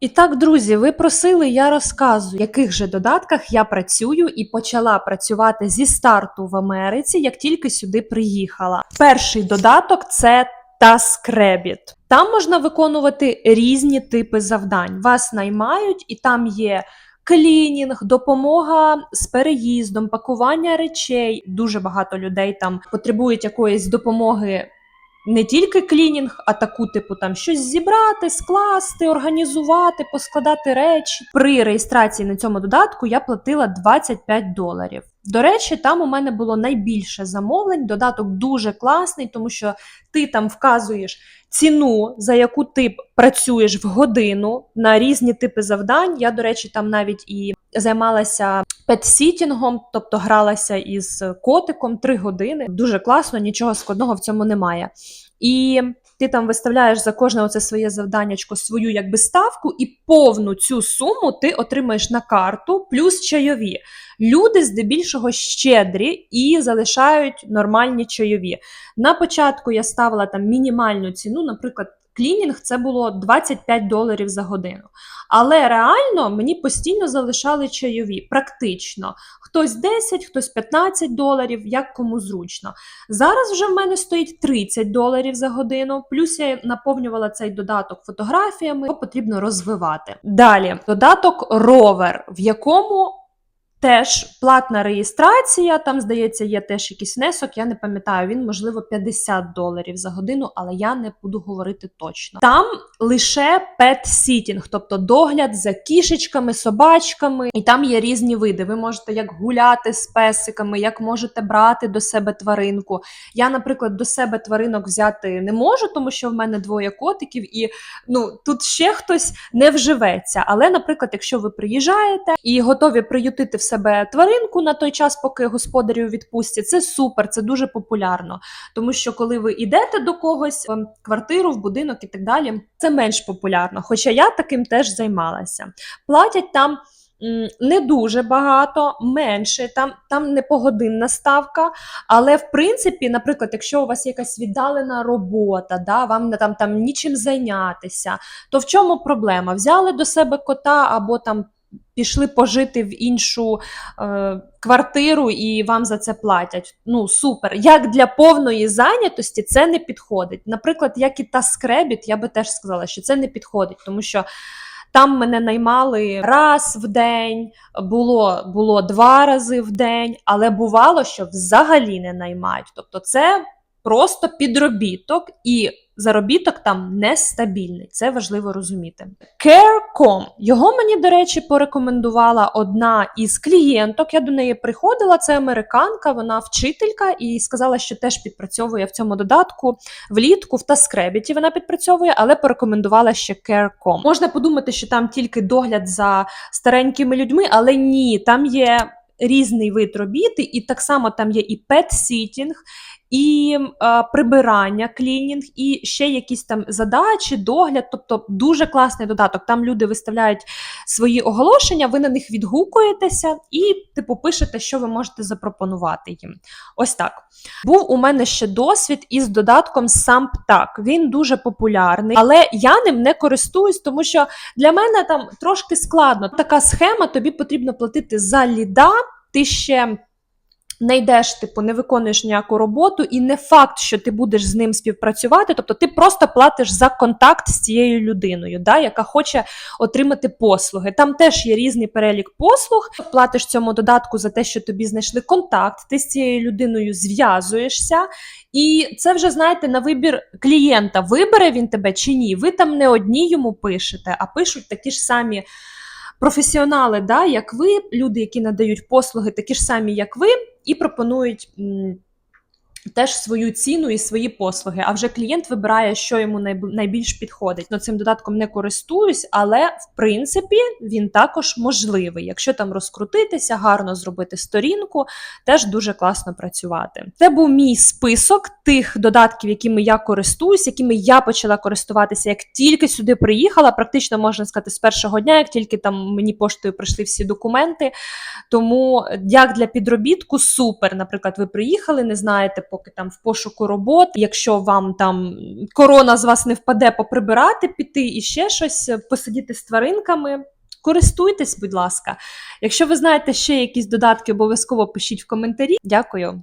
І так, друзі, ви просили, я розказую, в яких же додатках я працюю і почала працювати зі старту в Америці, як тільки сюди приїхала. Перший додаток це TaskRabbit. Там можна виконувати різні типи завдань. Вас наймають, і там є. Клінінг, допомога з переїздом, пакування речей. Дуже багато людей там потребують якоїсь допомоги не тільки клінінг, а таку, типу, там щось зібрати, скласти, організувати, поскладати речі. При реєстрації на цьому додатку я платила 25 доларів. До речі, там у мене було найбільше замовлень. Додаток дуже класний, тому що ти там вказуєш ціну, за яку ти працюєш в годину на різні типи завдань. Я, до речі, там навіть і займалася петсітінгом, тобто гралася із котиком 3 години. Дуже класно, нічого складного в цьому немає. І ти там виставляєш за кожне оце своє завданнячко свою якби ставку, і повну цю суму ти отримаєш на карту, плюс чайові. Люди здебільшого щедрі і залишають нормальні чайові. На початку я ставила там мінімальну ціну, наприклад. Клінінг це було 25 доларів за годину. Але реально мені постійно залишали чайові, практично. Хтось 10, хтось 15 доларів, як кому зручно. Зараз вже в мене стоїть 30 доларів за годину, плюс я наповнювала цей додаток фотографіями, його потрібно розвивати. Далі додаток Rover, в якому Теж платна реєстрація, там, здається, є теж якийсь внесок, я не пам'ятаю, він, можливо, 50 доларів за годину, але я не буду говорити точно. Там лише пет-сітінг, тобто догляд за кішечками, собачками, і там є різні види. Ви можете як гуляти з песиками, як можете брати до себе тваринку. Я, наприклад, до себе тваринок взяти не можу, тому що в мене двоє котиків, і ну тут ще хтось не вживеться. Але, наприклад, якщо ви приїжджаєте і готові приютити в себе тваринку на той час, поки господарі у відпустці, це супер, це дуже популярно. Тому що коли ви йдете до когось в квартиру, в будинок і так далі, це менш популярно. Хоча я таким теж займалася. Платять там. Не дуже багато, менше, там там не погодинна ставка. Але в принципі, наприклад, якщо у вас якась віддалена робота, да, вам там там нічим зайнятися, то в чому проблема? Взяли до себе кота або там пішли пожити в іншу е, квартиру і вам за це платять. Ну, супер. Як для повної зайнятості це не підходить. Наприклад, як і та скребіт, я би теж сказала, що це не підходить, тому що. Там мене наймали раз в день, було було два рази в день, але бувало, що взагалі не наймають. Тобто, це просто підробіток, і заробіток там нестабільний. Це важливо розуміти. Care.com. Його мені, до речі, порекомендувала одна із клієнток. Я до неї приходила. Це американка, вона вчителька, і сказала, що теж підпрацьовує в цьому додатку влітку в Таскребіті. Вона підпрацьовує, але порекомендувала ще Care.com. Можна подумати, що там тільки догляд за старенькими людьми, але ні, там є. Різний вид робіти, і так само там є і пет-сітінг, і е, прибирання, клінінг, і ще якісь там задачі, догляд. Тобто дуже класний додаток. Там люди виставляють свої оголошення, ви на них відгукуєтеся і, типу, пишете, що ви можете запропонувати їм. Ось так. Був у мене ще досвід із додатком SampTag. Він дуже популярний, але я ним не користуюсь, тому що для мене там трошки складно. Така схема, тобі потрібно платити за ліда, ти ще не йдеш, типу, не виконуєш ніяку роботу, і не факт, що ти будеш з ним співпрацювати. Тобто ти просто платиш за контакт з цією людиною, да, яка хоче отримати послуги. Там теж є різний перелік послуг. Платиш цьому додатку за те, що тобі знайшли контакт, ти з цією людиною зв'язуєшся. І це вже, знаєте, на вибір клієнта, вибере він тебе чи ні. Ви там не одні йому пишете, а пишуть такі ж самі професіонали, да, як ви, люди, які надають послуги, такі ж самі, як ви, і пропонують теж свою ціну і свої послуги. А вже клієнт вибирає, що йому найбільш підходить. Ну, цим додатком не користуюсь, але в принципі він також можливий. Якщо там розкрутитися, гарно зробити сторінку, теж дуже класно працювати. Це був мій список тих додатків, якими я користуюсь, якими я почала користуватися, як тільки сюди приїхала, практично можна сказати, з першого дня, як тільки там мені поштою прийшли всі документи. Тому як для підробітку супер. Наприклад, ви приїхали, не знаєте поки там в пошуку роботи. Якщо вам там корона з вас не впаде, поприбирати, піти і ще щось, посидіти з тваринками. Користуйтесь, будь ласка. Якщо ви знаєте ще якісь додатки, обов'язково пишіть в коментарі. Дякую.